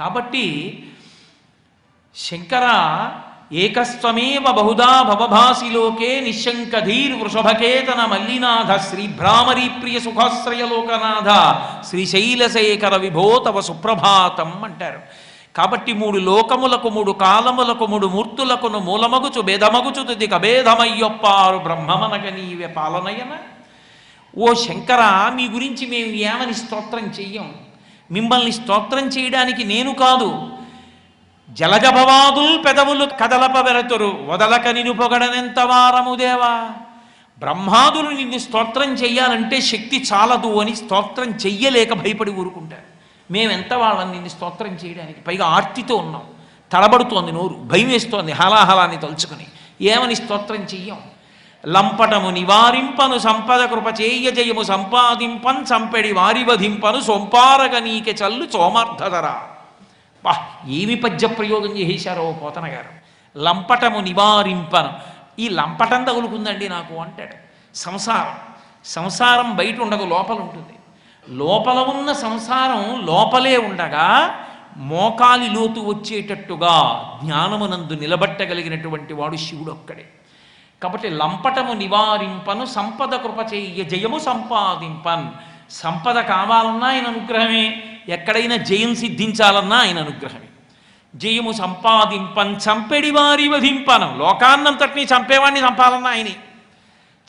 కాబట్టి శంకర ఏకస్వమేవ బహుదా భవభాసి లోకే నిశంకధీర్ వృషభకేతన మల్లినాథ శ్రీభ్రామరీ ప్రియ సుఖాశ్రయలోకనాథ శ్రీశైలశేఖర విభో తవ సుప్రభాతం అంటారు. కాబట్టి మూడు లోకములకు మూడు కాలములకు మూడు మూర్తులకును మూలమగుచు భేదమగుచు తుది కభేదమయ్యొప్పారు బ్రహ్మమనక నీవే పాలనయన. ఓ శంకర మీ గురించి మేము ఏమని స్తోత్రం చెయ్యం? మిమ్మల్ని స్తోత్రం చేయడానికి నేను కాదు. జలజభవాదుల్ పెదవులు కదలప వెరతురు వదలక నిను పొగడనెంత వారము దేవా? బ్రహ్మాదులు నిన్ను స్తోత్రం చెయ్యాలంటే శక్తి చాలదు అని స్తోత్రం చెయ్యలేక భయపడి ఊరుకుంటారు. మేమెంత వాళ్ళని నిన్ను స్తోత్రం చేయడానికి పైగా ఆర్తితో ఉన్నాం. తడబడుతోంది నోరు భయం వేస్తోంది హలాహలాన్ని తలుచుకుని. ఏమని స్తోత్రం చెయ్యం? లంపటము నివారింపను సంపద కృప చేయ జయము సంపాదింపన్ సంపెడి వారి వధింపను సొంపారగ నీకె చల్లు చోమార్థధరా బా ఏమి పద్య ప్రయోగం చేసేశారో ఓ పోతన గారు లంపటము నివారింపను. ఈ లంపటం తగులుకుందండి నాకు అంటాడు. సంసారం. సంసారం బయట ఉండదు లోపల ఉంటుంది లోపల ఉన్న సంసారం లోపలే ఉండగా మోకాలి లోతు వచ్చేటట్టుగా జ్ఞానమునందు నిలబట్టగలిగినటువంటి వాడు శివుడు ఒక్కడే కాబట్టి లంపటము నివారింపను సంపద కృప జయము సంపాదింపన్. సంపద కావాలన్నా ఆయన అనుగ్రహమే ఎక్కడైనా జయం సిద్ధించాలన్నా ఆయన అనుగ్రహమే. జయము సంపాదింపన్ చంపెడి వారి వధింపను. లోకాన్నంతటినీ చంపేవాడిని చంపాలన్నా ఆయనే.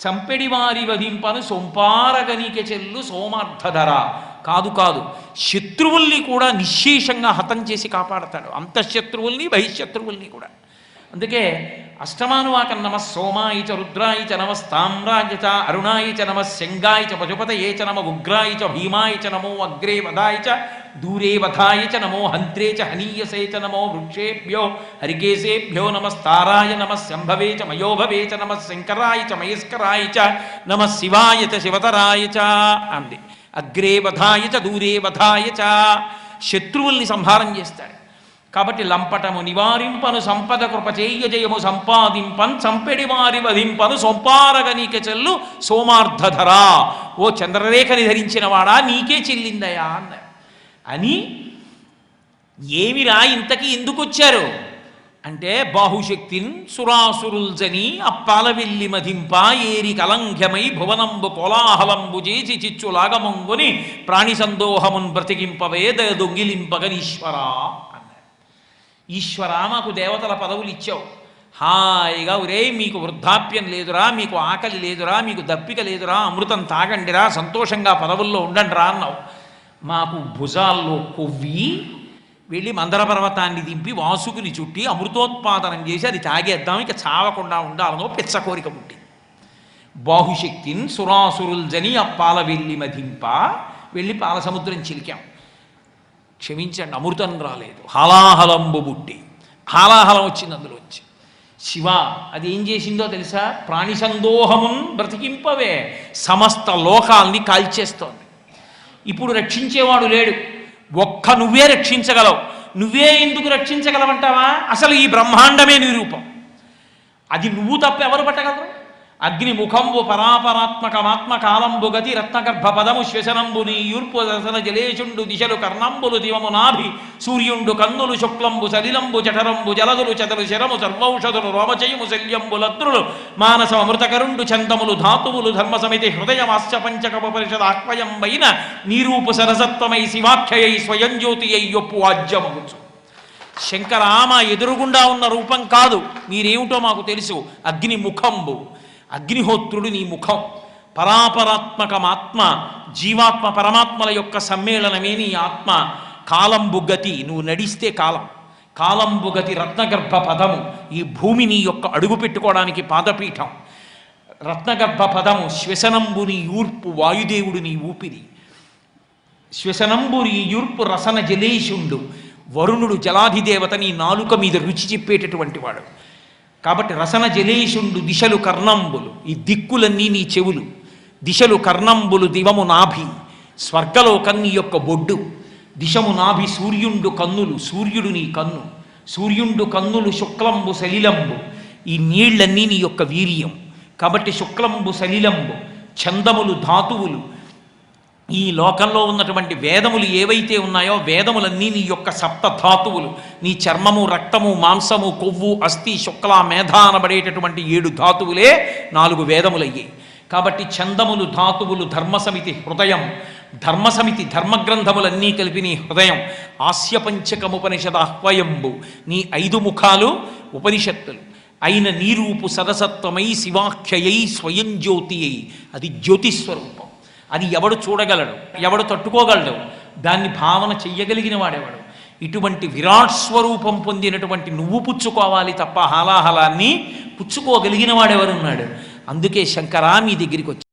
చంపెడి వారి వధింపను సొంపారగనిక చెల్లు సోమార్థధర. కాదు కాదు శత్రువుల్ని కూడా నిశ్శేషంగా హతం చేసి కాపాడతాడు. అంతఃశత్రువుల్ని బహిశత్రువుల్ని కూడా. అందుకే అష్టమానువాకం నమ సోమాయ చ రుద్రాయ చ నమ స్థామ్రాయ చ అరుణాయ చ నమ శంగాయ చ పశుపతయే చ నమ ఉగ్రాయ చ భీమాయ చ నమో అగ్రే వదాయ చ దూరే వధాయ చ నమో హంత్రే చ హనీయసే చ నమో వృక్షేభ్యో హరికేశేభ్యో నమస్తారాయ నమ శంభవే చ మయోభవే చ నమ శంకరాయ చ మయస్కరాయ చ నమ శివాయ చ శివతరాయ చ అంది. అగ్రే వధాయ చ దూరే వధాయ చ. శత్రువుల్ని సంహారం చేస్తాడు కాబట్టి లంపటము నివారింపను సంపద కృప చేయ జయము సంపాదింపన్ చంపెడి వారి వధింపను సొంపారగ నీకే చెల్లు సోమార్థధరా ఓ చంద్రరేఖని ధరించినవాడా నీకే చెల్లిందయా అన్న అని ఏమిరా ఇంతకీ ఎందుకు వచ్చారు అంటే బాహుశక్తిన్ సురాసురుల్జని అప్పాల వెళ్ళి మధింప ఏరి కలంఘ్యమై భువనంబు కోలాహలంబు చేసి చిచ్చులాగమంగుని ప్రాణి సందోహమున్ బ్రతికింపవే దొంగిలింపగనీశ్వరా. ఈశ్వర మాకు దేవతల పదవులు ఇచ్చావు. హాయిగా ఒరే మీకు వృద్ధాప్యం లేదురా మీకు ఆకలి లేదురా మీకు దప్పిక లేదురా అమృతం తాగండిరా సంతోషంగా పదవుల్లో ఉండండిరా అన్నావు. మాకు భుజాల్లో కొవ్వి వెళ్ళి మందర పర్వతాన్ని దింపి వాసుకుని చుట్టి అమృతోత్పాదనం చేసి అది తాగేద్దాం ఇక చావకుండా ఉండాలనో పిచ్చ కోరిక పుట్టింది. బాహుశక్తిని సురాసురుల్ జని అప్పాల వెళ్ళి మధింప వెళ్ళి పాల సముద్రం చిలికాం. క్షమించండి అమృతం రాలేదు. హలాహలంబు బుట్టి. హాలాహలం వచ్చింది అందులోంచి శివ అది ఏం చేసిందో తెలుసా? ప్రాణి సందోహమున్ బ్రతికింపవే. సమస్త లోకాల్ని కాల్చేస్తోంది. ఇప్పుడు రక్షించేవాడు లేడు. ఒక్క నువ్వే రక్షించగలవు. నువ్వే ఎందుకు రక్షించగలవంటావా? అసలు ఈ బ్రహ్మాండమే నిరూపం. అది నువ్వు తప్ప ఎవరు పట్టగలరు? అగ్ని ముఖంబు పరాపరాత్మకమాత్మ కాలంబు గతి రత్నగర్భ పదము శ్వశనంబు నీ యూర్పు దశన జలేషుండు దిశలు కర్ణంబులు దివము నాభి సూర్యుండు కన్నులు శుక్లంబు సలిలంబు జఠరంబు జలదులు చదలు శరము సర్వౌషధులు రోమచయము శల్యంబు లద్రులు మానస అమృతకరుండు చందములు ధాతువులు ధర్మ సమితి హృదయమాస్య పరిషద్ పరిషద నీరూపు సరసత్వమై శివాఖ్యయై స్వయం జ్యోతి అయ్యొప్పు ఆజ్యమగుచు. శంకరామ ఎదురుగుండా ఉన్న రూపం కాదు. మీరేమిటో మాకు తెలుసు. అగ్ని ముఖంబు అగ్నిహోత్రుడు నీ ముఖం. పరాపరాత్మకమాత్మ జీవాత్మ పరమాత్మల యొక్క సమ్మేళనమే నీ ఆత్మ. కాలంబుగతి నువ్వు నడిస్తే కాలం. కాలంబుగతి రత్నగర్భ పదము ఈ భూమి నీ యొక్క అడుగు పెట్టుకోవడానికి పాదపీఠం. రత్నగర్భ పదము శ్వసనంబు నీ ఊర్పు వాయుదేవుడు నీ ఊపిరి. శ్వసనంబురి యూర్పు రసన జలేషుండు వరుణుడు జలాధిదేవత నీ నాలుక మీద రుచి చెప్పేటటువంటి వాడు. కాబట్టి రసన జలేషుండు దిశలు కర్ణంబులు. ఈ దిక్కులన్నీ నీ చెవులు. దిశలు కర్ణంబులు దివము నాభి. స్వర్గలోకం నీ యొక్క బొడ్డు. దిశము నాభి సూర్యుండు కన్నులు సూర్యుడు నీ కన్ను. సూర్యుండు కన్నులు శుక్లంబు సలిలంబు. ఈ నీళ్ళన్నీ నీ యొక్క వీర్యం. కాబట్టి శుక్లంబు సలిలంబు. చందములు ధాతువులు. ఈ లోకంలో ఉన్నటువంటి వేదములు ఏవైతే ఉన్నాయో వేదములన్నీ నీ యొక్క సప్త ధాతువులు. నీ చర్మము రక్తము మాంసము కొవ్వు అస్థి శుక్ల మేధ అనబడేటటువంటి ఏడు ధాతువులే నాలుగు వేదములయ్యాయి కాబట్టి చందములు ధాతువులు ధర్మసమితి హృదయం ధర్మసమితి ధర్మగ్రంథములన్నీ కలిపి నీ హృదయం. ఆస్యపంచకముపనిషద అహ్వయంబు. నీ ఐదు ముఖాలు ఉపనిషత్తులు. అయిన నీరూపు సదసత్వమై శివాఖ్యయై స్వయం జ్యోతి అది జ్యోతిస్వరూపం. అది ఎవడు చూడగలడు ఎవడు తట్టుకోగలడు దాన్ని భావన చెయ్యగలిగిన వాడెవడు? ఇటువంటి విరాట్ స్వరూపం పొందినటువంటి నువ్వు పుచ్చుకోవాలి తప్ప హాలాహలాన్ని పుచ్చుకోగలిగిన వాడెవరున్నాడు? అందుకే శంకరా మీ దగ్గరికి వచ్చి